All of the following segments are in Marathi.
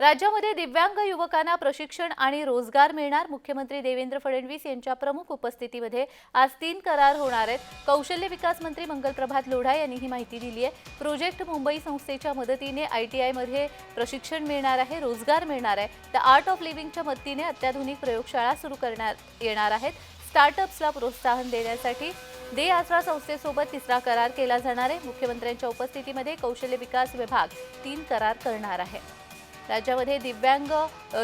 राज्यामध्ये दिव्यांग युवकांना प्रशिक्षण आणि रोजगार मिळणार. मुख्यमंत्री देवेंद्र फडणवीस यांच्या प्रमुख उपस्थितीमध्ये आज तीन करार होणार आहेत. कौशल्य विकास मंत्री मंगलप्रभात लोढा यांनी ही माहिती दिली आहे. प्रोजेक्ट मुंबई संस्थेच्या मदतीने आय टी आयमध्ये प्रशिक्षण मिळणार आहे रोजगार मिळणार आहे. तर आर्ट ऑफ लिव्हिंगच्या मदतीने अत्याधुनिक प्रयोगशाळा सुरू करण्यात येणार आहेत. स्टार्टअप्सला प्रोत्साहन देण्यासाठी दे आसरा संस्थेसोबत तिसरा करार केला जाणार आहे. मुख्यमंत्र्यांच्या उपस्थितीमध्ये कौशल्य विकास विभाग तीन करार करणार आहे. राज्यामध्ये दिव्यांग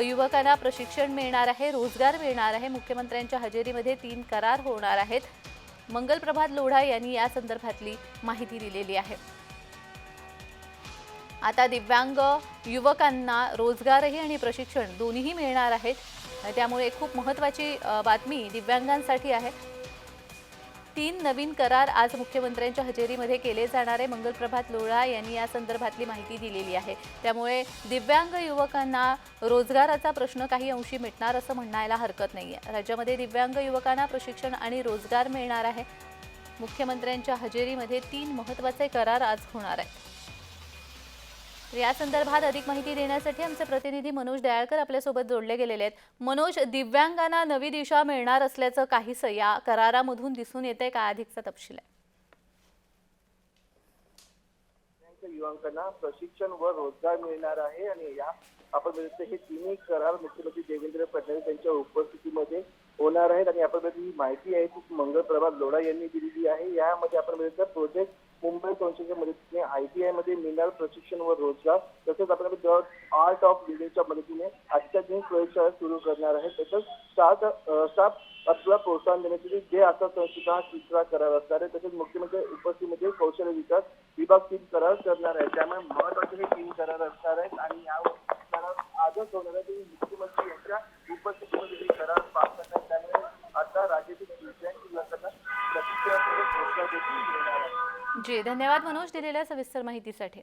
युवकांना प्रशिक्षण मिळणार आहे रोजगार मिळणार आहे. मुख्यमंत्र्यांच्या हजेरीमध्ये तीन करार होणार आहेत. मंगलप्रभात लोढा यांनी या संदर्भातली माहिती दिलेली आहे. आता दिव्यांग युवकांना रोजगारही आणि प्रशिक्षण दोन्हीही मिळणार आहेत. त्यामुळे खूप महत्त्वाची बातमी दिव्यांगांसाठी आहे. तीन नवीन करार आज मुख्यमंत्र्यांच्या हजेरीमध्ये केले जाणारे मंगलप्रभात लोळा यांनी या संदर्भातली माहिती दिलेली आहे. त्यामुळे दिव्यांग युवकांना रोजगाराचा प्रश्न काही अंशी मिटणार असं म्हणायला हरकत नाही आहे राज्यामध्ये दिव्यांग युवकांना प्रशिक्षण आणि रोजगार मिळणार आहे. मुख्यमंत्र्यांच्या हजेरीमध्ये तीन महत्त्वाचे करार आज होणार आहेत. या संदर्भात अधिक माहिती देण्यासाठी आमचे प्रतिनिधी मनोज दयाळकर आपल्यासोबत जोडले गेलेले आहेत. मनोज दिव्यांगांना नवी दिशा मिळणार असल्याचं काहीसं या करारामधून दिसून येते का अधिकचा तपशील आहे? युवकांना प्रशिक्षण व रोजगार मिळणार आहे आणि या आपण हे तिन्ही करार मुख्यमंत्री देवेंद्र फडणवीस यांच्या उपस्थित होणार माहिती आहे ती मंगलप्रभात लोढा यांनी दिलेली आहे. यामध्ये आपण बघितलं प्रोजेक्ट मुंबई संस्थेच्या मदतीने आयटीआयमध्ये मिळणार प्रशिक्षण व रोजगार तसेच आपण आर्ट ऑफ लिव्हिंगच्या मदतीने अत्याधुनिक प्रयोगशाळा सुरू करणार आहे. तसंच स्टार्ट स्टाफ आपल्याला प्रोत्साहन देण्यासाठी जे आता संस्था हा तिसरा करार असणार आहे. तसेच मुख्यमंत्री उपस्थितीमध्ये कौशल्य विकास विभाग तीन करार करणार आहे. त्यामुळे महत्त्वाचे हे तीन करार असणार आहेत आणि यावर करार आजच होणार आहे मुख्यमंत्री यांच्या उपस्थितीमध्ये करार पास करणार जी धन्यवाद मनोज दिलेल्या सविस्तर माहितीसाठी.